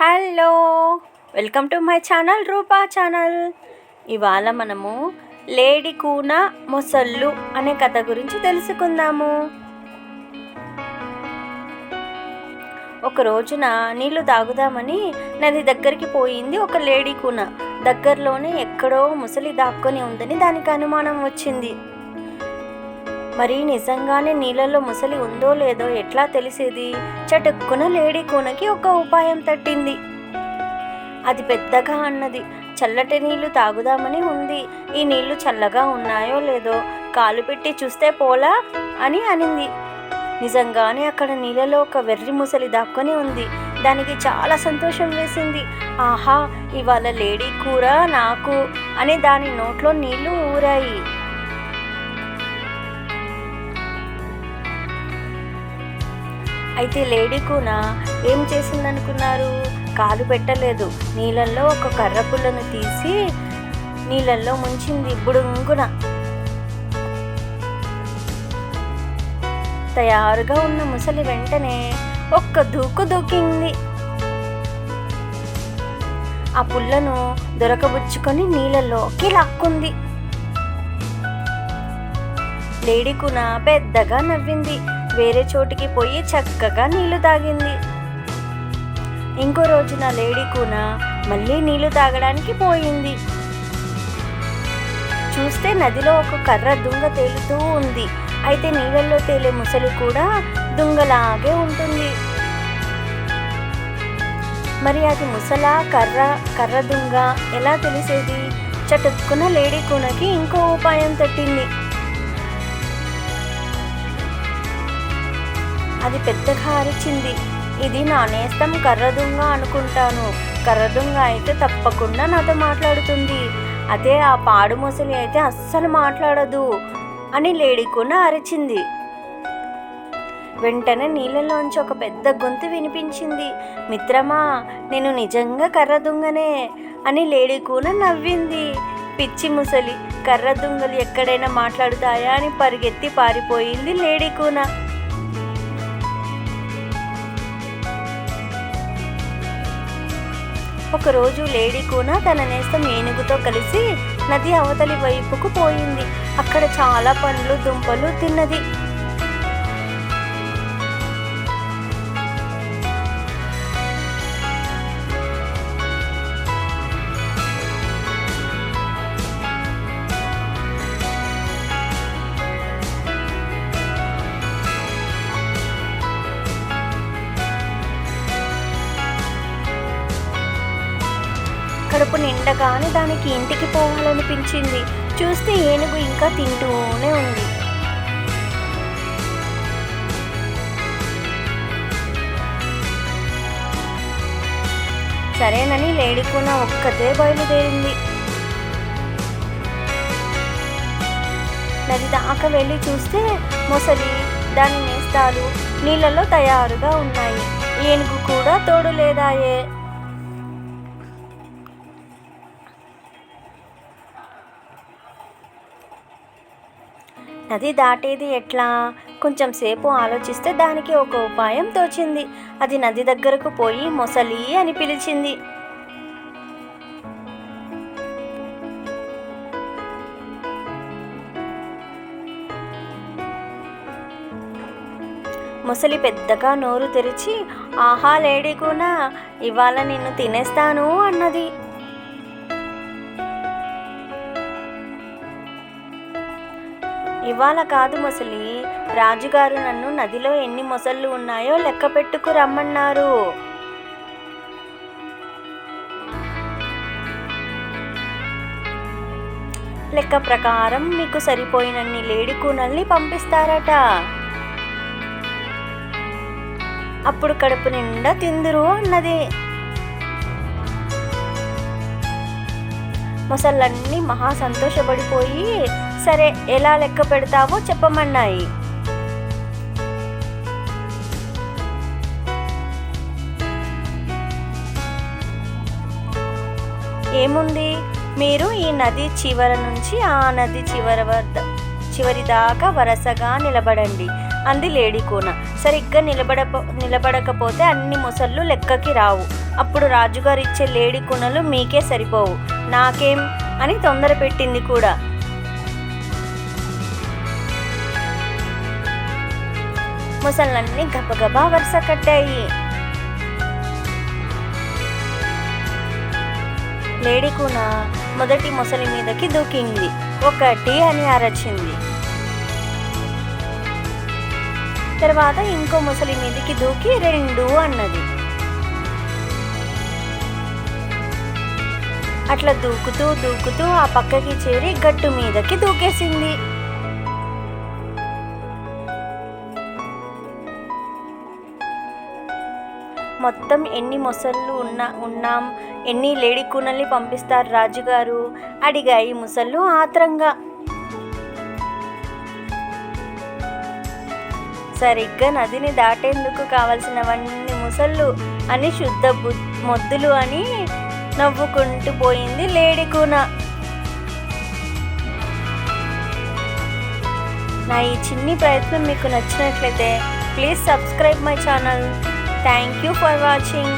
Hello welcome to my channel Rupa channel. ఇవాళ మనము lady Koona మొసళ్ళు అనే కథ గురించి తెలుసుకుందాము. ఒక రోజున నీళ్ళు తాగుదామని నది దగ్గరికి పోయింది ఒక లేడీ కూన. దగ్గరలోనే ఎక్కడో ముసలి దాక్కొని ఉందని దానికి అనుమానం వచ్చింది. మరి నిజంగానే నీళ్ళలో ముసలి ఉందో లేదో ఎట్లా తెలిసేది? చటుక్కున లేడీ కూనకి ఒక ఉపాయం తట్టింది. అది పెద్దగా అన్నది. చల్లటి నీళ్ళు తాగుదామని ఉంది. ఈ నీళ్ళు చల్లగా ఉన్నాయో లేదో కాలు పెట్టి చూస్తే పోలా అని అనింది. నిజంగానే అక్కడ నీళ్ళలో ఒక వెర్రి ముసలి దాక్కొని ఉంది. దానికి చాలా సంతోషం వేసింది. ఆహా ఇవాళ లేడీ కూర నాకు అని దాని నోట్లో నీళ్ళు ఊరాయి. అయితే లేడీ కూన? ఏం చేసిందనుకున్నారు? కాలు పెట్టలేదు. నీళ్ళల్లో ఒక కర్ర పుల్లను తీసి నీళ్ళల్లో ముంచింది బుడుంగున. తయారుగా ఉన్న ముసలి వెంటనే ఒక్క దూకు దూకింది. ఆ పుల్లను దొరకబుచ్చుకొని నీళ్ళలోకి లాక్కుంది. లేడీ కూన పెద్దగా నవ్వింది. వేరే చోటికి పోయి చక్కగా నీళ్ళు తాగింది. ఇంకో రోజున లేడీ కూన మళ్ళీ నీళ్ళు తాగడానికి పోయింది. చూస్తే నదిలో ఒక కర్ర దుంగ తేలుతూ ఉంది. అయితే నీళ్ళల్లో తేలే ముసలి కూడా దుంగలాగే ఉంటుంది. మరి అది ముసల కర్ర కర్ర దుంగ ఎలా తెలిసేది? చటుక్కున లేడీ కూనకి ఇంకో ఉపాయం తట్టింది. అది పెద్దగా అరిచింది. ఇది నా నేస్తం కర్రదుంగ అనుకుంటాను. కర్రదుంగ అయితే తప్పకుండా నాతో మాట్లాడుతుంది. అదే ఆ పాడు ముసలి అయితే అస్సలు మాట్లాడదు అని లేడీకున అరిచింది. వెంటనే నీళ్ళలోంచి ఒక పెద్ద గొంతు వినిపించింది. మిత్రమా నేను నిజంగా కర్రదుంగనే అని లేడీకూన నవ్వింది. పిచ్చి ముసలి కర్ర దుంగలు ఎక్కడైనా మాట్లాడుతాయా అని పరిగెత్తి పారిపోయింది లేడీకూన. ఒకరోజు లేడీ కూన తన నేస్తం ఏనుగుతో కలిసి నది అవతలి వైపుకు పోయింది. అక్కడ చాలా పండ్లు దుంపలు తిన్నది. కడుపు నిండగానే దానికి ఇంటికి పోవాలనిపించింది. చూస్తే ఏనుగు ఇంకా తింటూనే ఉంది. సరేనని లేడికున్న ఒక్కతే బయలుదేరింది. నది దాకా వెళ్ళి చూస్తే మొసలి దాని నేస్తాలు నీళ్ళలో తయారుగా ఉన్నాయి. ఏనుగు కూడా తోడు లేదాయే. నది దాటేది ఎట్లా? కొంచెం సేపు ఆలోచిస్తే దానికి ఒక ఉపాయం తోచింది. అది నది దగ్గరకు పోయి మొసలి అని పిలిచింది. ముసలి పెద్దగా నోరు తెరిచి ఆహా లేడీకునా ఇవాళ నిన్ను తినేస్తాను అన్నది. ఇవాళ కాదు మొసలి. రాజుగారు నన్ను నదిలో ఎన్ని మొసళ్ళు ఉన్నాయో లెక్క పెట్టుకు రమ్మన్నారు. లెక్క ప్రకారం మీకు సరిపోయినన్ని లేడి కూనల్ని పంపిస్తారట. అప్పుడు కడుపు నిండా తిందురు అన్నది. మొసళ్ళన్నీ మహా సంతోషపడిపోయి సరే ఎలా లెక్క పెడతావో చెప్పమన్నాయి. ఏముంది? మీరు ఈ నది చివర నుంచి ఆ నది చివర వద్ద చివరి దాకా వరసగా నిలబడండి. అంది లేడీ కూన. సరిగ్గా నిలబడ నిలబడకపోతే అన్ని ముసళ్ళు లెక్కకి రావు. అప్పుడు రాజుగారు ఇచ్చే లేడీ కూనలు మీకే సరిపోవు. నాకేం అని తొందర పెట్టింది కూడా. ముసళ్ళన్నీ గబగబా వరుస కట్టాయి. లేడీ కూన మొదటి ముసలి మీదకి దూకింది. ఒకటి అని అరచింది. తర్వాత ఇంకో ముసలి మీదకి దూకి రెండు అన్నది. అట్లా దూకుతూ దూకుతూ ఆ పక్కకి చేరి గట్టు మీదకి దూకేసింది. మొత్తం ఎన్ని మొసళ్ళు ఉన్నా ఉన్నాం ఎన్ని లేడీ కూనల్ని పంపిస్తారు రాజుగారు? అడిగాయి ముసళ్ళు ఆత్రంగా. సరిగ్గా నదిని దాటేందుకు కావలసినవన్నీ ముసళ్ళు అని శుద్ధ బు మొద్దులు అని నవ్వుకుంటూ పోయింది లేడీ కూన. నా ఈ చిన్ని ప్రయత్నం మీకు నచ్చినట్లయితే please subscribe my channel thank you for watching